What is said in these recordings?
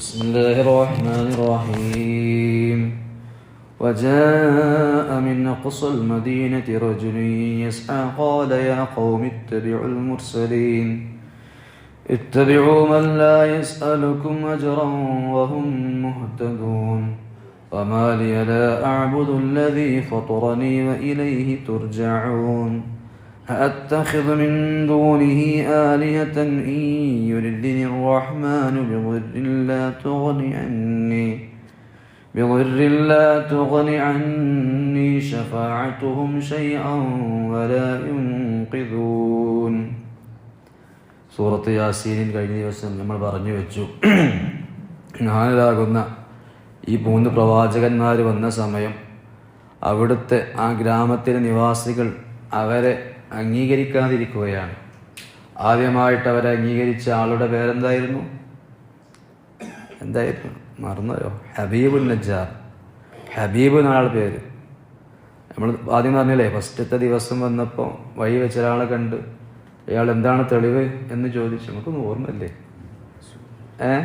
بسم الله الرحمن الرحيم. وجاء من أقصى المدينة رجل يسعى قال يا قوم اتبعوا المرسلين. اتبعوا من لا يسألكم أجرا وهم مهتدون. وما لي لا أعبد الذي فطرني وإليه ترجعون. أأتخذ من دونه آلهة إن يردني الرحمن بضر لا تغن عني بضر لا تغن عني شفاعتهم شيئا ولا ينقذون സൂറത്ത് യാസീനിൽ കഴിഞ്ഞ ദിവസം നമ്മൾ പറഞ്ഞു വെച്ചു ഞാനിതാകുന്ന ഈ മൂന്ന് പ്രവാചകന്മാർ വന്ന സമയം അവിടുത്തെ ആ ഗ്രാമത്തിലെ നിവാസികൾ അവരെ അംഗീകരിക്കാതിരിക്കുകയാണ്. ആദ്യമായിട്ട് അവരെ അംഗീകരിച്ച ആളുടെ പേരെന്തായിരുന്നു? എന്തായിരുന്നു? മറന്നോ ഹബീബുൽ നജ്ജാർ. ഹബീബ് എന്നാളെ പേര്. നമ്മൾ ആദ്യം പറഞ്ഞില്ലേ ഫസ്റ്റത്തെ ദിവസം വന്നപ്പോൾ വഴി വെച്ച ഒരാളെ കണ്ട് അയാൾ എന്താണ് തെളിവ് എന്ന് ചോദിച്ചു. നമുക്കൊന്നും ഓർമ്മയില്ലേ? ഏ?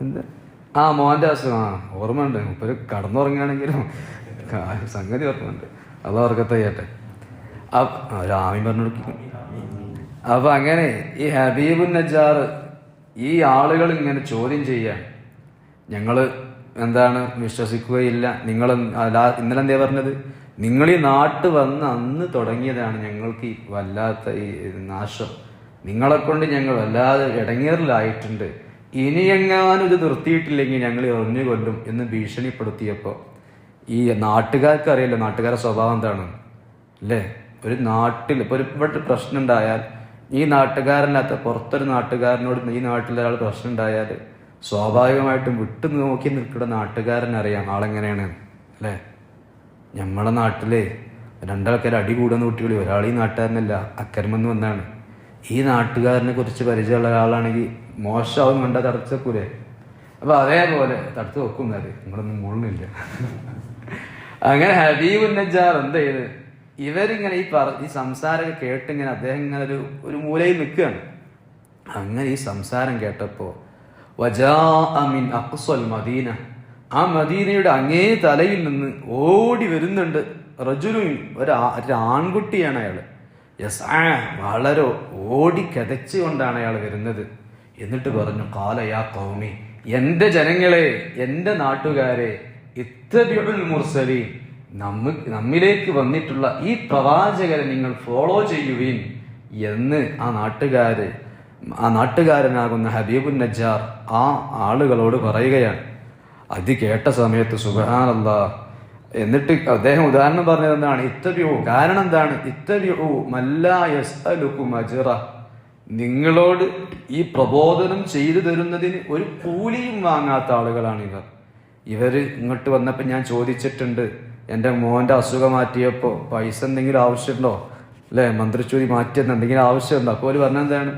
എന്ത്? ആ മോന്റെ അസുഖം ആ ഓർമ്മയുണ്ട്. മുപ്പര് കടന്നുറങ്ങുകയാണെങ്കിലും സംഗതി ഓർമ്മയുണ്ട്. അത് ഓർക്കത്തെ രാമി പറഞ്ഞു കൊടുക്കും അപ്പൊ അങ്ങനെ ഈ ഹബീബു നജാർ ഈ ആളുകൾ ഇങ്ങനെ ചോദ്യം ചെയ്യാൻ ഞങ്ങൾ എന്താണ് വിശ്വസിക്കുകയില്ല. നിങ്ങൾ ഇന്നലെ എന്താ പറഞ്ഞത്? നിങ്ങൾ ഈ നാട്ട് വന്ന് അന്ന് തുടങ്ങിയതാണ് ഞങ്ങൾക്ക് ഈ വല്ലാത്ത ഈ നാശം. നിങ്ങളെ കൊണ്ട് ഞങ്ങൾ വല്ലാതെ ഇടങ്ങേറിലായിട്ടുണ്ട്. ഇനിയെങ്ങാനും ഇത് നിർത്തിയിട്ടില്ലെങ്കിൽ ഞങ്ങൾ എറിഞ്ഞു കൊല്ലും എന്ന് ഭീഷണിപ്പെടുത്തിയപ്പോൾ ഈ നാട്ടുകാർക്ക് അറിയില്ല നാട്ടുകാരുടെ സ്വഭാവം എന്താണ്. അല്ലേ? ഒരു നാട്ടിൽ ഇപ്പോൾ ഒരു പ്രശ്നം ഉണ്ടായാൽ ഈ നാട്ടുകാരനല്ലാത്ത പുറത്തൊരു നാട്ടുകാരനോട് ഈ നാട്ടിലെ ഒരാൾ പ്രശ്നം ഉണ്ടായാൽ സ്വാഭാവികമായിട്ടും വിട്ടു നോക്കി നിൽക്കുന്ന നാട്ടുകാരനറിയാം ആളെങ്ങനെയാണ് അല്ലേ? നമ്മളെ നാട്ടിലെ രണ്ടാൾക്കാർ അടി കൂടുന്ന കുട്ടികൾ ഒരാൾ ഈ നാട്ടുകാരനല്ല അക്കരമെന്ന് വന്നാണ്. ഈ നാട്ടുകാരനെ കുറിച്ച് പരിചയമുള്ള ഒരാളാണെങ്കിൽ മോശമാവും കണ്ട തടച്ചക്കൂലേ? അപ്പോൾ അതേപോലെ തടുത്ത് വെക്കുന്നത് നിങ്ങളൊന്നും മുള്ളില്ല അങ്ങനെ ഹബീബ് നജാർ എന്താ ചെയ്ത്? ഇവരിങ്ങനെ ഈ പറ ഈ സംസാരമൊക്കെ കേട്ട് ഇങ്ങനെ അദ്ദേഹം ഇങ്ങനെ ഒരു ഒരു മൂലയിൽ നിൽക്കുകയാണ്. അങ്ങനെ ഈ സംസാരം കേട്ടപ്പോ വജാ മിൻ അഖ്സൽ മദീന. ആ മദീനയുടെ അങ്ങേ തലയിൽ നിന്ന് ഓടി വരുന്നുണ്ട് റജുലുൻ ഒരു ആൺകുട്ടിയാണ് അയാൾ. യസ് ആ വളരെ ഓടി കതച്ചുകൊണ്ടാണ് അയാൾ വരുന്നത്. എന്നിട്ട് പറഞ്ഞു കാലയാ കൗമി എന്റെ ജനങ്ങളെ എന്റെ നാട്ടുകാരെ ഇത്തബിഉൽ മുർസലീൻ. നമ്മ നമ്മിലേക്ക് വന്നിട്ടുള്ള ഈ പ്രവാചകരെ നിങ്ങൾ ഫോളോ ചെയ്യുവീൻ എന്ന് ആ നാട്ടുകാര് ആ നാട്ടുകാരനാകുന്ന ഹബീബുൻ നജാർ ആ ആളുകളോട് പറയുകയാണ്. അത് കേട്ട സമയത്ത് സുബഹാനല്ല എന്നിട്ട് അദ്ദേഹം ഉദാഹരണം പറഞ്ഞത് എന്താണ്? ഇത്തവ്യൂ കാരണം എന്താണ്? ഇത്തവ്യൂ മല്ലായസ്അലുക്കും അജിറ നിങ്ങളോട് ഈ പ്രബോധനം ചെയ്തു തരുന്നതിന് ഒരു കൂലിയും വാങ്ങാത്ത ആളുകളാണ് ഇവർ. ഇവർ ഇങ്ങോട്ട് വന്നപ്പോൾ ഞാൻ ചോദിച്ചിട്ടുണ്ട് എന്റെ മോന്റെ അസുഖം മാറ്റിയപ്പോൾ പൈസ എന്തെങ്കിലും ആവശ്യമുണ്ടോ? അല്ലേ? മന്ത്രിച്ചൂരി മാറ്റിയെന്ന് എന്തെങ്കിലും ആവശ്യമുണ്ടോ? അപ്പോൾ അവർ പറഞ്ഞെന്താണ്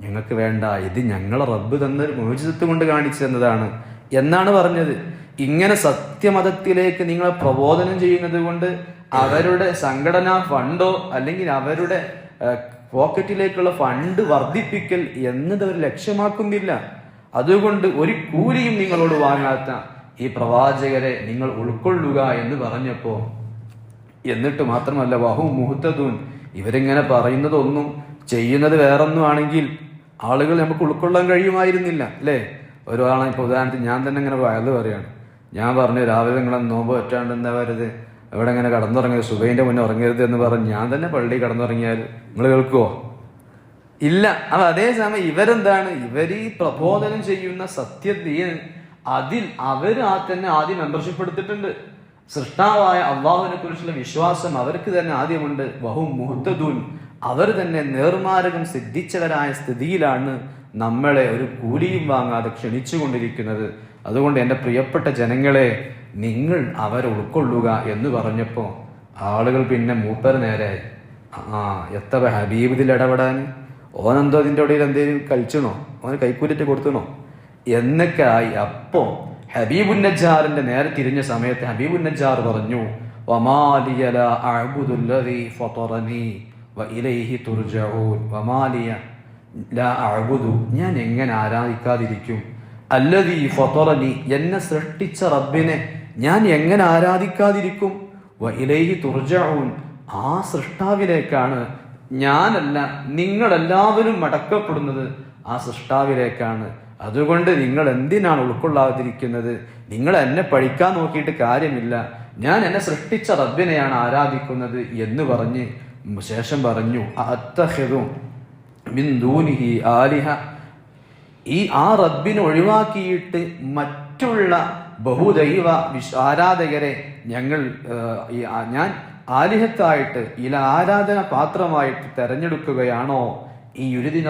ഞങ്ങൾക്ക് വേണ്ട ഇത് ഞങ്ങളെ റബ്ബ് തന്നൊരു മോചിതത്വം കൊണ്ട് കാണിച്ചു തന്നതാണ് എന്നാണ് പറഞ്ഞത്. ഇങ്ങനെ സത്യമതത്തിലേക്ക് നിങ്ങളെ പ്രബോധനം ചെയ്യുന്നത് കൊണ്ട് അവരുടെ സംഘടനാ ഫണ്ടോ അല്ലെങ്കിൽ അവരുടെ പോക്കറ്റിലേക്കുള്ള ഫണ്ട് വർദ്ധിപ്പിക്കൽ എന്നത് അവർ ലക്ഷ്യമാക്കുന്നില്ല. അതുകൊണ്ട് ഒരു കൂലിയും നിങ്ങളോട് വാങ്ങാത്ത ഈ പ്രവാചകരെ നിങ്ങൾ ഉൾക്കൊള്ളുക എന്ന് പറഞ്ഞപ്പോൾ എന്നിട്ട് മാത്രമല്ല വഹു മുഹത്തദൂൻ ഇവരിങ്ങനെ പറയുന്നതൊന്നും ചെയ്യുന്നത് വേറൊന്നും ആണെങ്കിൽ ആളുകൾ നമുക്ക് ഉൾക്കൊള്ളാൻ കഴിയുമായിരുന്നില്ല അല്ലേ? ഒരാളെ ഇപ്പൊ ഉദാഹരണത്തിന് ഞാൻ തന്നെ ഇങ്ങനെ വയത് പറയാണ്. ഞാൻ പറഞ്ഞു രാവിലെ നിങ്ങളെ നോമ്പ് പറ്റാണ്ട് എന്താ വരുത് ഇവിടെ ഇങ്ങനെ കടന്നുറങ്ങരുത്? സുബൈന്റെ മുന്നേ ഉറങ്ങരുത് എന്ന് പറഞ്ഞ് ഞാൻ തന്നെ പള്ളി കടന്നുറങ്ങിയാൽ നിങ്ങൾ കേൾക്കുമോ ഇല്ല. അപ്പൊ അതേസമയം ഇവരെന്താണ്? ഇവർ ഈ പ്രബോധനം ചെയ്യുന്ന സത്യദീൻ അതിൽ അവർ ആ തന്നെ ആദ്യം മെമ്പർഷിപ്പ് എടുത്തിട്ടുണ്ട്. സൃഷ്ടാവായ അള്ളാഹുവിനെ കുറിച്ചുള്ള വിശ്വാസം അവർക്ക് തന്നെ ആദ്യമുണ്ട്. ബഹു മുഹത്തദൂൻ. അവർ തന്നെ നേർമാരകം സിദ്ധിച്ചവരായ സ്ഥിതിയിലാണ് നമ്മളെ ഒരു കൂലിയും വാങ്ങാതെ ക്ഷണിച്ചുകൊണ്ടിരിക്കുന്നത്. അതുകൊണ്ട് എന്റെ പ്രിയപ്പെട്ട ജനങ്ങളെ നിങ്ങൾ അവരെ ഉൾക്കൊള്ളുക എന്ന് പറഞ്ഞപ്പോൾ ആളുകൾ പിന്നെ മൂപ്പർ നേരെ ആ എത്ര ഹബീബിൽ ഇടപെടാൻ ഓനെന്തോ അതിന്റെ ഇടയിൽ എന്തെങ്കിലും കഴിച്ചണോ ഓന് കൈക്കൂലിറ്റ് കൊടുത്തണോ എന്നൊക്കെ ആയി അപ്പോ ഹബീബുൻ നജാറിന്റെ നേരെ തിരിഞ്ഞ സമയത്ത് ഹബീബുൻ നജാർ പറഞ്ഞു ഞാൻ എങ്ങനെ ആരാധിക്കാതിരിക്കും? അല്ലതി ഫതറനി. എന്നെ സൃഷ്ടിച്ച റബ്ബിനെ ഞാൻ എങ്ങനെ ആരാധിക്കാതിരിക്കും? വ തുർജഊൻ. ആ സൃഷ്ടാവിലേക്കാണ് ഞാനല്ല നിങ്ങളെല്ലാവരും മടക്കപ്പെടുന്നത് ആ സൃഷ്ടാവിലേക്കാണ് അതുകൊണ്ട് നിങ്ങൾ എന്തിനാണ് ഉൾക്കൊള്ളാതിരിക്കുന്നത്? നിങ്ങൾ എന്നെ പഠിക്കാൻ നോക്കിയിട്ട് കാര്യമില്ല. ഞാൻ എന്നെ സൃഷ്ടിച്ച റബ്ബിനെയാണ് ആരാധിക്കുന്നത് എന്ന് പറഞ്ഞ് ശേഷം പറഞ്ഞു ദൂനിഹി ആലിഹ. ഈ ആ റബ്ബിനെ ഒഴിവാക്കിയിട്ട് മറ്റുള്ള ബഹുദൈവ വിശ് ആരാധകരെ ഞങ്ങൾ ഞാൻ ആലിഹത്തായിട്ട് ഇല ആരാധന പാത്രമായിട്ട് തെരഞ്ഞെടുക്കുകയാണോ? ഈ യുരുദിന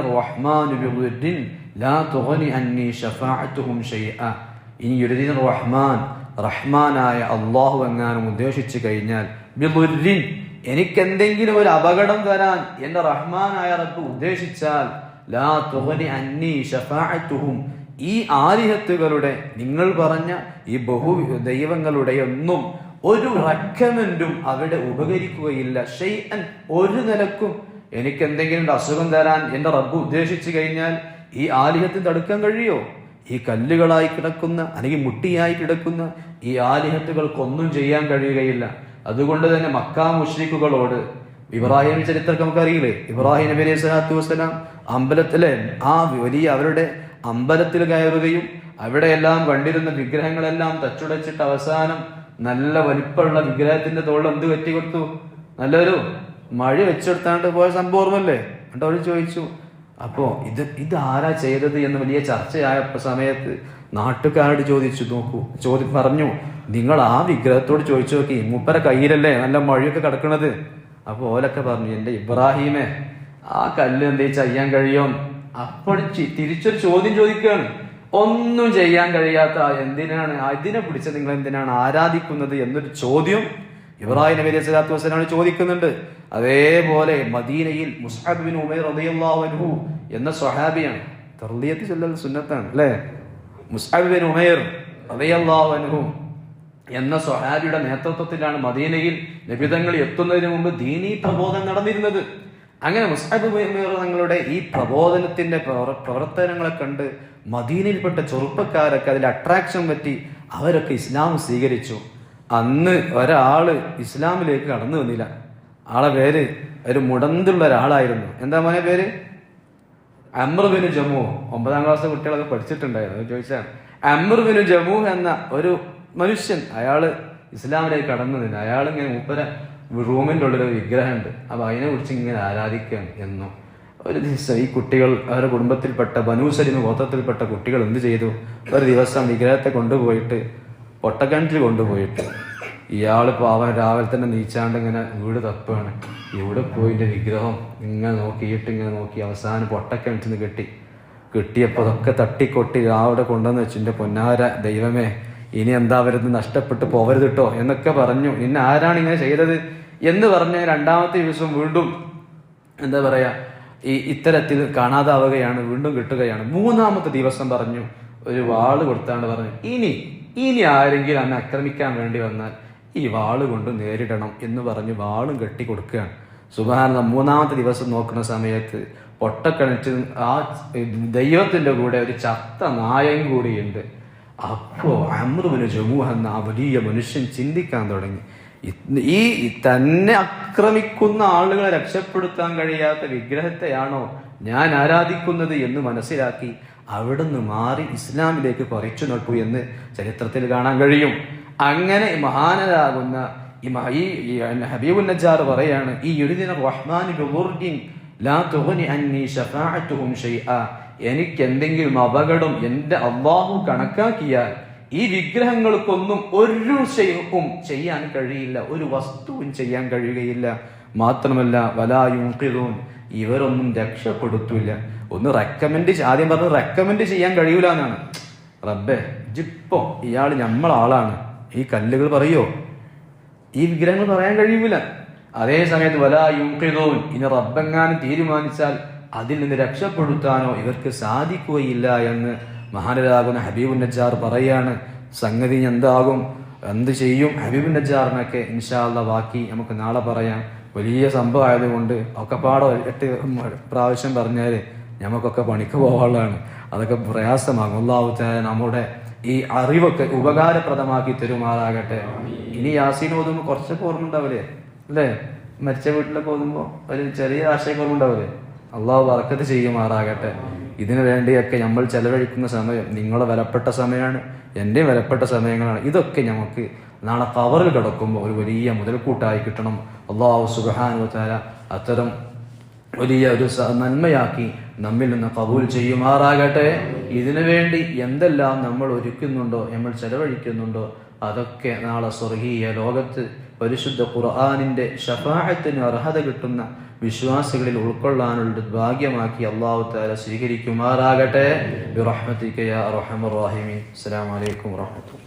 ബിദുർരിൻ ലാ തുഹനി അന്നി ഷഫാഅത്തുഹും ഷൈഅ ഇനി യുരദീൻ റഹ്മാൻ റഹ്മാനായ അള്ളാഹു എങ്ങാനും ഉദ്ദേശിച്ചു കഴിഞ്ഞാൽ ബിദുരിൻ എനിക്കെന്തെങ്കിലും ഒരു അപകടം തരാൻ എന്റെ റഹ്മാനായ റബ്ബ് ഉദ്ദേശിച്ചാൽ ലാ തുഹനി അന്നി ഷഫാഅത്തുഹും ഈ ആലിഹത്തുകളുടെ നിങ്ങൾ പറഞ്ഞ ഈ ബഹു ദൈവങ്ങളുടെ ഒന്നും ഒരു റെക്കമെന്റും അവിടെ ഉപകരിക്കുകയില്ല. ഷെയ്അൻ ഒരു നിലക്കും എനിക്ക് എന്തെങ്കിലും ഒരു അസുഖം തരാൻ എന്റെ റബ്ബ് ഉദ്ദേശിച്ചു കഴിഞ്ഞാൽ ഈ ആലിഹത്തിന് തടുക്കാൻ കഴിയോ? ഈ കല്ലുകളായി കിടക്കുന്ന അല്ലെങ്കിൽ മുട്ടിയായി കിടക്കുന്ന ഈ ആലിഹത്തുകൾക്കൊന്നും ചെയ്യാൻ കഴിയുകയില്ല. അതുകൊണ്ട് തന്നെ മക്കാ മുഷ്രിഖുകളോട് ഇബ്രാഹിം ചരിത്രമൊക്കെ നമുക്കറിയില്ലേ? ഇബ്രാഹിം നബി അലൈഹി സ്വലാത്തു വസ്സലാം അമ്പലത്തിലെ ആ വലിയ അവരുടെ അമ്പലത്തിൽ കയറുകയും അവിടെയെല്ലാം കണ്ടിരുന്ന വിഗ്രഹങ്ങളെല്ലാം തച്ചുടച്ചിട്ട് അവസാനം നല്ല വലിപ്പമുള്ള വിഗ്രഹത്തിന്റെ തോളിൽ എന്ത് പറ്റി കൊടുത്തു നല്ലൊരു മഴ വെച്ചെടുത്താണ്ട് പോയ സംഭവമല്ലേ എന്നിട്ട് അവർ ചോദിച്ചു അപ്പോ ഇത് ഇത് ആരാ ചെയ്തത് എന്ന് വലിയ ചർച്ചയായ സമയത്ത് നാട്ടുകാരോട് ചോദിച്ചു നോക്കൂ ചോദി പറഞ്ഞു നിങ്ങൾ ആ വിഗ്രഹത്തോട് ചോദിച്ചു നോക്കി മൂപ്പര കയ്യിലല്ലേ നല്ല മഴയൊക്കെ കിടക്കണത്? അപ്പോൾ ഓലൊക്കെ പറഞ്ഞു എന്റെ ഇബ്രാഹീമെ ആ കല്ല് എന്തേ ചെയ്യാൻ കഴിയും? അപ്പോൾ തിരിച്ചൊരു ചോദ്യം ചോദിക്കുകയാണ് ഒന്നും ചെയ്യാൻ കഴിയാത്ത എന്തിനാണ് അതിനെ പിടിച്ച നിങ്ങൾ എന്തിനാണ് ആരാധിക്കുന്നത്? എന്നൊരു ചോദ്യം ഇബ്രാഹിം നബി അലൈഹി സ്വലാത്തു വസ്സലാം ചോദിക്കുന്നുണ്ട് അതേപോലെ മദീനയിൽ മുസ്ഹബ് ബിൻ ഉമൈർ റളിയല്ലാഹു അൻഹു എന്ന സ്വഹാബിയാണ്. തർലിയത്ത് ചൊല്ലൽ സുന്നത്താണ് അല്ലേ? മുസ്ഹബ് ബിൻ ഉമൈർ റളിയല്ലാഹു അൻഹു എന്ന സ്വഹാബിയുടെ നേതൃത്വത്തിലാണ് മദീനയിൽ നബിതങ്ങൾ എത്തുന്നതിന് മുമ്പ് ദീനീ പ്രബോധനം നടന്നിരുന്നത്. അങ്ങനെ മുസ്ഹബ് തങ്ങളുടെ ഈ പ്രബോധനത്തിന്റെ പ്രവർത്തനങ്ങളെ കണ്ട് മദീനയിൽപ്പെട്ട ചെറുപ്പക്കാരൊക്കെ അതിൽ അട്രാക്ഷൻ പറ്റി അവരൊക്കെ ഇസ്ലാം സ്വീകരിച്ചു. അന്ന് ഒരാൾ ഇസ്ലാമിലേക്ക് കടന്നു വന്നില്ല. ആളെ പേര് ഒരു മുടന്തുള്ള ഒരാളായിരുന്നു. എന്താ മോനെ പേര്? അമ്രുബിന് ജമ്മു ഒമ്പതാം ക്ലാസ് കുട്ടികളൊക്കെ പഠിച്ചിട്ടുണ്ടായിരുന്നു. ചോദിച്ചാണ് അമ്രുബിന് ജമ്മു എന്ന ഒരു മനുഷ്യൻ അയാൾ ഇസ്ലാമിലേക്ക് കടന്നു നിന്ന് അയാൾ ഇങ്ങനെ മൂപ്പര റൂമിന്റെ ഉള്ളിൽ ഒരു വിഗ്രഹമുണ്ട്. അപ്പൊ അതിനെ കുറിച്ച് ഇങ്ങനെ ആരാധിക്കാൻ എന്നും. ഒരു ദിവസം ഈ കുട്ടികൾ അവരുടെ കുടുംബത്തിൽപ്പെട്ട ബനൂസലിന് ഗോത്രത്തിൽപ്പെട്ട കുട്ടികൾ എന്ത് ചെയ്തു? ഒരു ദിവസം വിഗ്രഹത്തെ കൊണ്ടുപോയിട്ട് പൊട്ടക്കിണറ്റിൽ കൊണ്ടുപോയിട്ട് ഇയാൾ പാവം രാവിലെ തന്നെ നീച്ചാണ്ട് ഇങ്ങനെ വീട് തപ്പാണ്. ഇവിടെ പോയിന്റെ വിഗ്രഹം ഇങ്ങനെ നോക്കിയിട്ട് ഇങ്ങനെ നോക്കി അവസാനം പൊട്ടക്കിണറ്റിൽ നിന്ന് കെട്ടി. കിട്ടിയപ്പോൾ അതൊക്കെ തട്ടിക്കൊട്ടി രാവിലെ കൊണ്ടുവന്ന് വെച്ചു എന്റെ പൊന്നാര ദൈവമേ ഇനി എന്താ വരുന്നത് നഷ്ടപ്പെട്ടു പോവരുത് കേട്ടോ എന്നൊക്കെ പറഞ്ഞു. ഇന്നെ ആരാണ് ഇങ്ങനെ ചെയ്തത് എന്ന് പറഞ്ഞ് രണ്ടാമത്തെ ദിവസം വീണ്ടും എന്താ പറയാ ഈ ഇത്തരത്തിൽ കാണാതാവുകയാണ് വീണ്ടും കിട്ടുകയാണ്. മൂന്നാമത്തെ ദിവസം പറഞ്ഞു ഒരു വാൾ കൊടുത്താണ്ട് പറഞ്ഞു ഇനി ഇനി ആരെങ്കിലും അന്നെ ആക്രമിക്കാൻ വേണ്ടി വന്നാൽ ഈ വാൾ കൊണ്ട് നേരിടണം എന്ന് പറഞ്ഞ് വാളും കെട്ടി കൊടുക്കുകയാണ്. സുബാന മൂന്നാമത്തെ ദിവസം നോക്കുന്ന സമയത്ത് പൊട്ടക്കണിച്ച് ആ ദൈവത്തിന്റെ കൂടെ ഒരു ചത്ത നായം കൂടിയുണ്ട് അപ്പോ അമൃവിന് ജമു എന്ന ആ വലിയ മനുഷ്യൻ ചിന്തിക്കാൻ തുടങ്ങി. ഈ തന്നെ ആക്രമിക്കുന്ന ആളുകളെ രക്ഷപ്പെടുത്താൻ കഴിയാത്ത വിഗ്രഹത്തെയാണോ ഞാൻ ആരാധിക്കുന്നത് എന്ന് മനസ്സിലാക്കി അവിടുന്ന് മാറി ഇസ്ലാമിലേക്ക് പറിച്ചു നട്ടു എന്ന് ചരിത്രത്തിൽ കാണാൻ കഴിയും. അങ്ങനെ മഹാനരാകുന്ന ഈ ഹബീബുൽ നജാർ പറയാണ് ഈ എനിക്ക് എന്തെങ്കിലും അപകടം എന്റെ അള്ളാഹു കണക്കാക്കിയാൽ ഈ വിഗ്രഹങ്ങൾക്കൊന്നും ഒരു ശൈവും ചെയ്യാൻ കഴിയില്ല ഒരു വസ്തുവും ചെയ്യാൻ കഴിയുകയില്ല. മാത്രമല്ല വലായും ഇവരൊന്നും രക്ഷപ്പെടുത്തില്ല. ഒന്ന് റെക്കമെൻഡ് ആദ്യം പറഞ്ഞു റെക്കമെൻഡ് ചെയ്യാൻ കഴിയൂല എന്നാണ്. റബ്ബെ ജിപ്പോ ഇയാൾ നമ്മളാളാണ് ഈ കല്ലുകൾ പറയോ? ഈ വിഗ്രഹങ്ങൾ പറയാൻ കഴിയൂല. അതേ സമയത്ത് വല യുക്കിതോൻ ഇനി റബ്ബെങ്ങാനും തീരുമാനിച്ചാൽ അതിൽ നിന്ന് രക്ഷപ്പെടുത്താനോ ഇവർക്ക് സാധിക്കുകയില്ല എന്ന് മഹാനരാകുന്ന ഹബീബ് നജാർ പറയാണ്. സംഗതി എന്താകും? എന്ത് ചെയ്യും? ഹബീബ് നജാറിനൊക്കെ ഇൻഷാള്ള ബാക്കി നമുക്ക് നാളെ പറയാം. വലിയ സംഭവം ആയതുകൊണ്ട് ഒക്കെപ്പാടെ എട്ട് പ്രാവശ്യം പറഞ്ഞാൽ നമുക്കൊക്കെ പണിക്ക് പോകാനുള്ളതാണ് അതൊക്കെ പ്രയാസമാകും. അള്ളാഹു താല നമ്മുടെ ഈ അറിവൊക്കെ ഉപകാരപ്രദമാക്കി തരുമാറാകട്ടെ. ഇനി യാസീൻ ഓതുമ്പോൾ കുറച്ചൊക്കെ ഓർമ്മ അല്ലേ? മരിച്ച വീട്ടിലൊക്കെ ഓതുമ്പോൾ ഒരു ചെറിയ ആശയം ഓർമ്മ ഉണ്ടാവില്ലേ അള്ളാഹു വറക്കത്ത് ചെയ്യുമാറാകട്ടെ. ഇതിനു വേണ്ടിയൊക്കെ നമ്മൾ ചെലവഴിക്കുന്ന സമയം നിങ്ങളെ വിലപ്പെട്ട സമയമാണ് എന്റെയും വിലപ്പെട്ട സമയങ്ങളാണ്. ഇതൊക്കെ നമുക്ക് നാളെ കവറിൽ കിടക്കുമ്പോൾ ഒരു വലിയ മുതൽക്കൂട്ടായി കിട്ടണം. അള്ളാഹു സുബാനു താര അത്തരം വലിയ ഒരു നന്മയാക്കി നമ്മിൽ നിന്ന് കബൂൽ ചെയ്യുമാറാകട്ടെ. ഇതിനു വേണ്ടി എന്തെല്ലാം നമ്മൾ ഒരുക്കുന്നുണ്ടോ നമ്മൾ ചെലവഴിക്കുന്നുണ്ടോ അതൊക്കെ നാളെ സ്വർഗീയ ലോകത്ത് പരിശുദ്ധ ഖുർആാനിന്റെ ഷഫാഹത്തിന് അർഹത കിട്ടുന്ന വിശ്വാസികളിൽ ഉൾക്കൊള്ളാനുള്ള ഭാഗ്യമാക്കി അള്ളാഹു താല സ്വീകരിക്കുമാറാകട്ടെ. അസ്സലാമു അലൈക്കും വറഹമത്തുള്ളാഹി